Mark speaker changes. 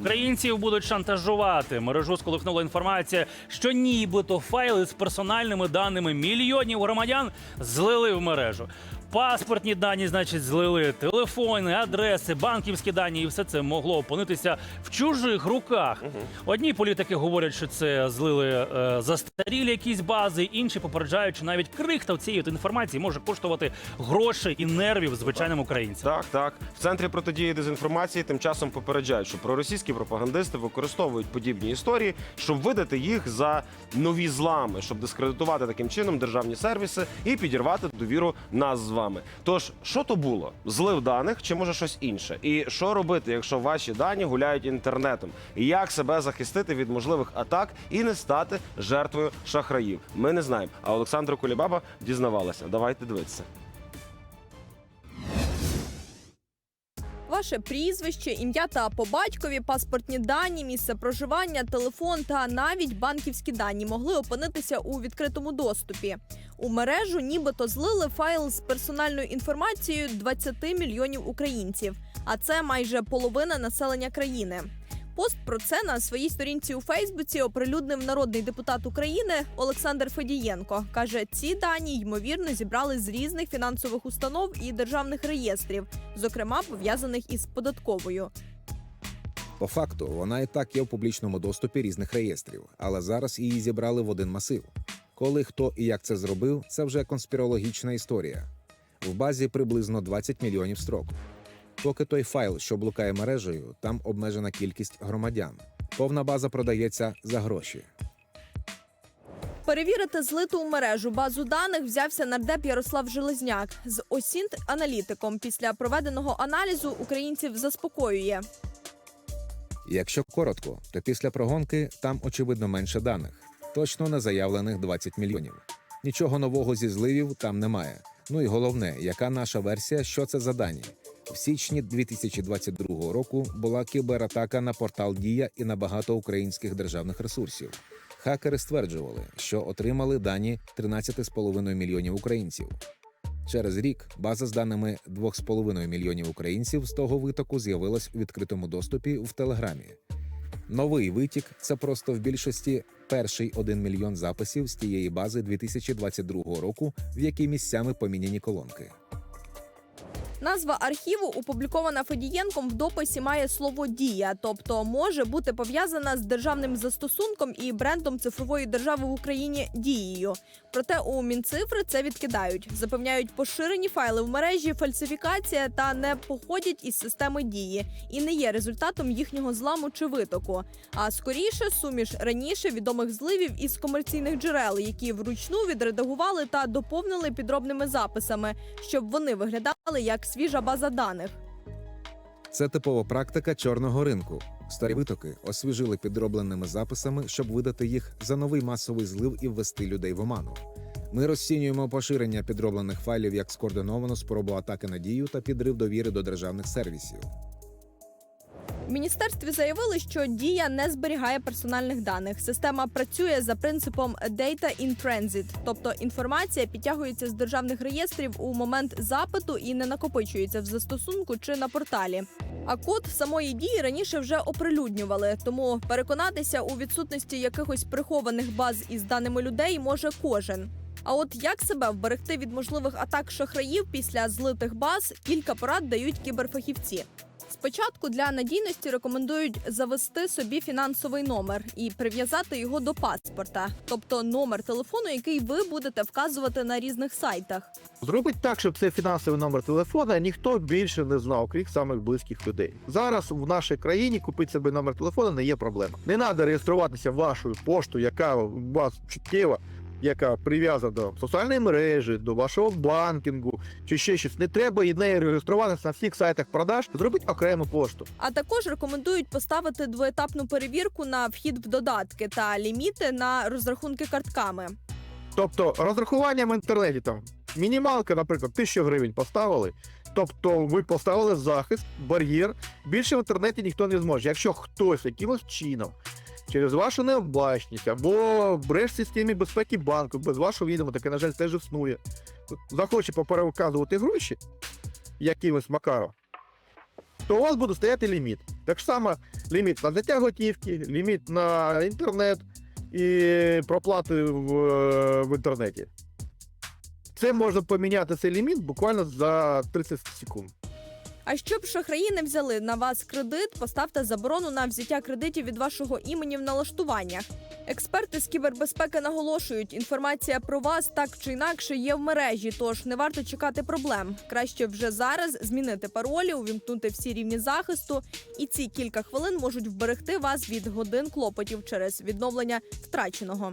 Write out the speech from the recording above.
Speaker 1: Українців будуть шантажувати. Мережу сколихнула інформація, що нібито файли з персональними даними мільйонів громадян злили в мережу. Паспортні дані, значить, злили телефони, адреси, банківські дані, і все це могло опинитися в чужих руках. Одні політики говорять, що це злили е, застарілі якісь бази, інші попереджають, що навіть крихта цієї от інформації може коштувати грошей і нервів звичайним українцям.
Speaker 2: Так, так. В центрі протидії дезінформації тим часом попереджають, що проросійські пропагандисти використовують подібні історії, щоб видати їх за нові злами, щоб дискредитувати таким чином державні сервіси і підірвати довіру нас з вами. Тож, що то було? Злив даних чи може щось інше? І що робити, якщо ваші дані гуляють інтернетом? І як себе захистити від можливих атак і не стати жертвою шахраїв? Ми не знаємо. А Олександра Кулібаба дізнавалася. Давайте дивитися.
Speaker 3: Ваше прізвище, ім'я та по батькові, паспортні дані, місце проживання, телефон та навіть банківські дані могли опинитися у відкритому доступі. У мережу нібито злили файл з персональною інформацією 20 мільйонів українців, а це майже половина населення країни. Пост про це на своїй сторінці у Фейсбуці оприлюднив народний депутат України Олександр Федієнко. каже, ці дані ймовірно зібрали з різних фінансових установ і державних реєстрів, зокрема пов'язаних із податковою.
Speaker 4: По факту, вона і так є в публічному доступі різних реєстрів, але зараз її зібрали в один масив. Коли хто і як це зробив, це вже конспірологічна історія. В базі приблизно 20 мільйонів строк. Поки той файл, що блукає мережею, там обмежена кількість громадян. Повна база продається за гроші.
Speaker 3: Перевірити злиту у мережу базу даних взявся нардеп Ярослав Железняк з Осінт аналітиком. Після проведеного аналізу українців заспокоює.
Speaker 4: Якщо коротко, то після прогонки там очевидно менше даних, точно не заявлених 20 мільйонів. Нічого нового зі зливів там немає. Ну і головне, яка наша версія, що це за дані? В січні 2022 року була кібератака на портал Дія і на багато українських державних ресурсів. Хакери стверджували, що отримали дані 13,5 мільйонів українців. Через рік база з даними 2,5 мільйонів українців з того витоку з'явилась у відкритому доступі в Телеграмі. Новий витік це просто в більшості перший 1 мільйон записів з тієї бази 2022 року, в якій місцями поміняні колонки.
Speaker 3: Назва архіву, опублікована Федієнком в дописі, має слово дія, тобто може бути пов'язана з державним застосунком і брендом цифрової держави в Україні дією. Проте у Мінцифри це відкидають. Запевняють, поширені файли в мережі, фальсифікація та не походять із системи дії і не є результатом їхнього зламу чи витоку. А скоріше суміш раніше відомих зливів із комерційних джерел, які вручну відредагували та доповнили підробними записами, щоб вони виглядали як свіжа база даних.
Speaker 4: Це типова практика чорного ринку. Старі витоки освіжили підробленими записами, щоб видати їх за новий масовий злив і ввести людей в оману. Ми розцінюємо поширення підроблених файлів як скоординовану спробу атаки на дію та підрив довіри до державних сервісів.
Speaker 3: Міністерстві заявили, що дія не зберігає персональних даних. Система працює за принципом Data in Transit, тобто інформація підтягується з державних реєстрів у момент запиту і не накопичується в застосунку чи на порталі. А код самої дії раніше вже оприлюднювали, тому переконатися у відсутності якихось прихованих баз із даними людей може кожен. А от як себе вберегти від можливих атак шахраїв після злитих баз, кілька порад дають кіберфахівці. Спочатку для надійності рекомендують завести собі фінансовий номер і прив'язати його до паспорта, тобто номер телефону, який ви будете вказувати на різних сайтах.
Speaker 5: Зробить так, щоб цей фінансовий номер телефона ніхто більше не знав, крім самих близьких людей. Зараз в нашій країні купити собі номер телефона не є проблема. Не треба реєструватися вашою поштою, яка у вас чуттєва, яка прив'язана до соціальної мережі, до вашого банкінгу чи ще щось. Не треба і нею реєструватися на всіх сайтах продаж. Зробіть окрему пошту.
Speaker 3: А також рекомендують поставити двоетапну перевірку на вхід в додатки та ліміти на розрахунки картками.
Speaker 5: Тобто розрахування в інтернеті там мінімалка, наприклад, 1000 гривень поставили. Тобто ви поставили захист, бар'єр. Більше в інтернеті ніхто не зможе. Якщо хтось якимось чином через вашу необачність або бреш в системі безпеки банку без вашого відома, таке, на жаль, теж існує. Захоче попереказувати гроші якимось макаром, то у вас буде стояти ліміт. Так само ліміт на взяття готівки, ліміт на інтернет і проплати в, е, в інтернеті. Це можна поміняти цей ліміт буквально за 30 секунд.
Speaker 3: А щоб шахраї не взяли на вас кредит, поставте заборону на взяття кредитів від вашого імені в налаштуваннях. Експерти з кібербезпеки наголошують, інформація про вас так чи інакше є в мережі, тож не варто чекати проблем. Краще вже зараз змінити паролі, увімкнути всі рівні захисту, і ці кілька хвилин можуть вберегти вас від годин клопотів через відновлення втраченого.